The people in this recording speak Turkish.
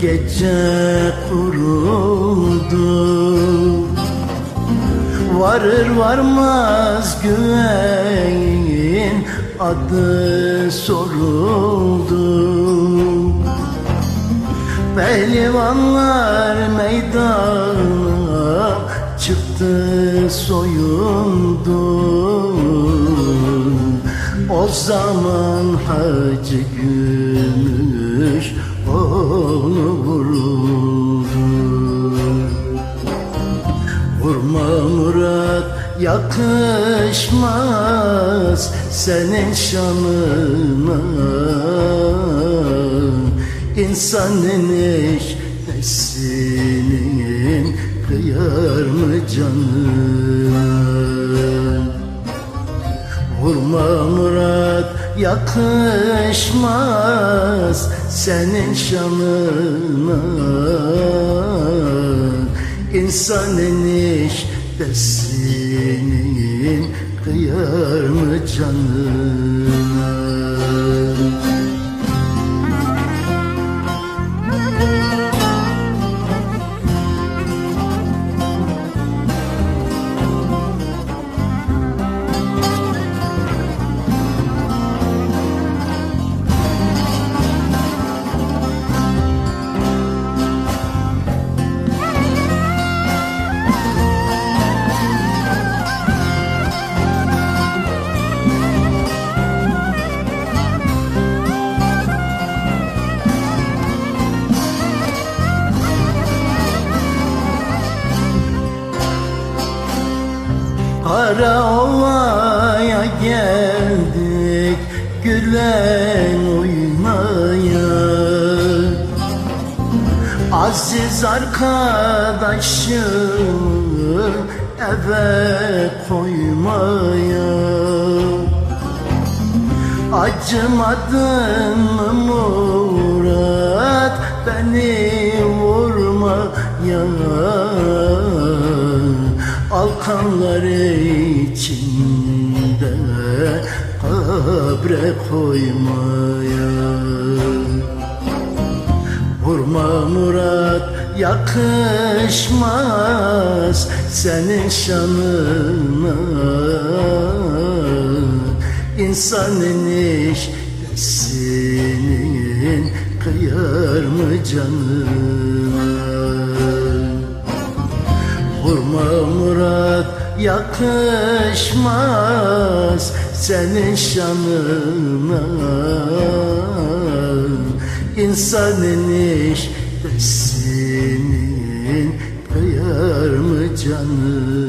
gece kuruldu. Varır varmaz güvenin adı soruldu. Pehlivanlar meydana çıktı soyundu. O zaman Hacı Gümüş onu vuruldu. Vurma Murat yakışmaz senin şanına. İnsanın eşnesinin kıyar mı canına yakışmaz senin şanına. İnsanın iştesinin kıyar mı canına Kara ovaya geldik gülen oynaya Aziz arkadaşım eve koymaya. Acımadın mı Murat beni vurmaya Alkanlar içinde kabre koymaya. Vurma Murat yakışmaz senin şanına. İnsanın iştesinin kıyar mı canına Vurma Murat yakışmaz senin şanına. İnsanın iştesinin kıyar mı canına